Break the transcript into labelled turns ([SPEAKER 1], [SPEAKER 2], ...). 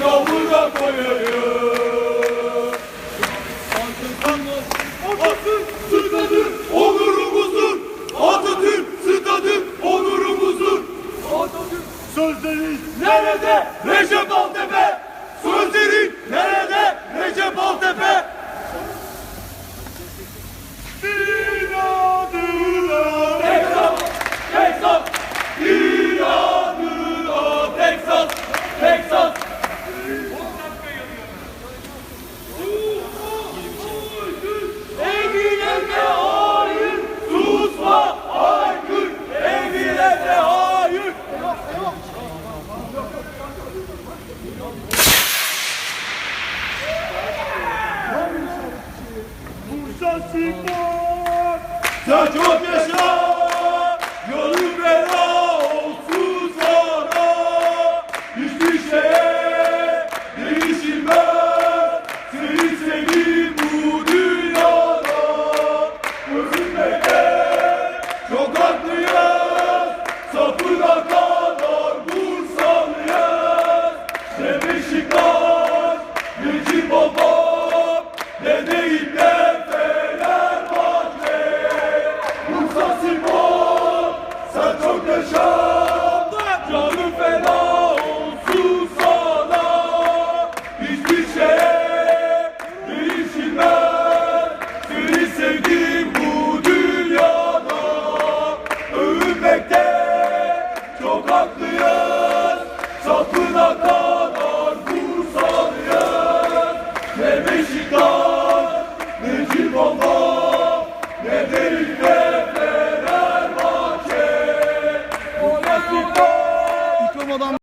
[SPEAKER 1] Burada koyayım. Stadı onurumuzdur. Atatürk stadı onurumuzdur. Atatürk sözleri nerede? Recep Altepe. Sözleri nerede? Recep Altepe. Za Ciebie się! Ey Mexico!